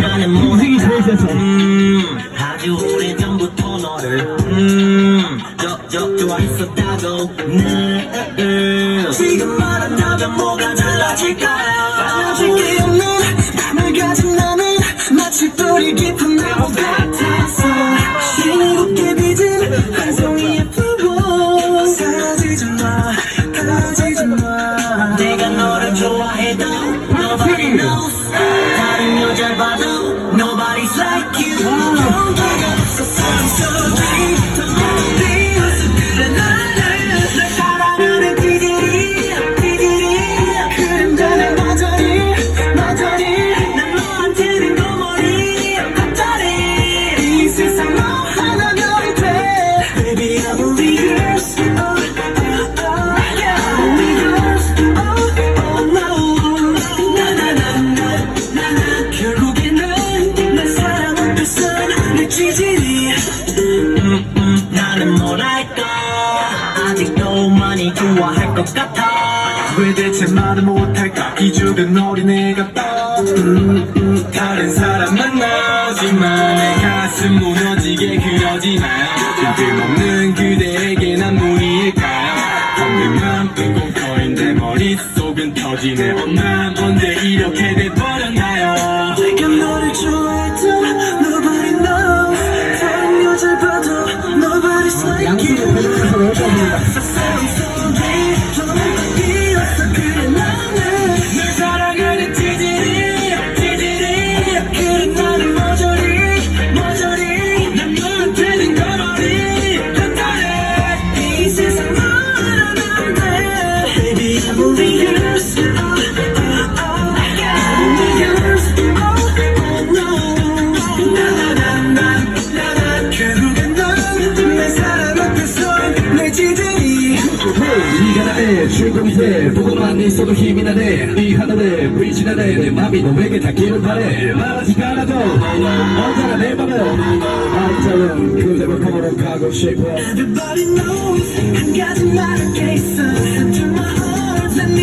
나는 모든 세상에서. 아주 오래전부터 너를 음, 저, 저, 좋아했었다고. 네, 음, 음, 지금 말한다면 뭐가 달라질까요? 달라질 게 없는 밤을 가진 나는 마치 뿌리 깊은 나무 like you. 용 아직도 많이 좋아할 것 같아. 왜 대체 말을 못할까? 기죽은 어린애 같다 음, 음, 다른 사람 만나지만 내 가슴 무너지게 그러지만 뜬금없는 그대에게 난 무리일까요 텅빈맘 뜬공터인 내 머릿속은 터지네. 엄마 언제 이렇게 돼 네가 나의 주인공이 돼 보고만 있어도 힘이 나네 이 하늘에 보이진 않네 내 맘이 너에게 닿기를 바래 말하지 않아도 언제나 내 맘은 아름다운 그대로 걸어가고 싶어 Everybody knows 한 가지 말할 게 있어 To my heart 난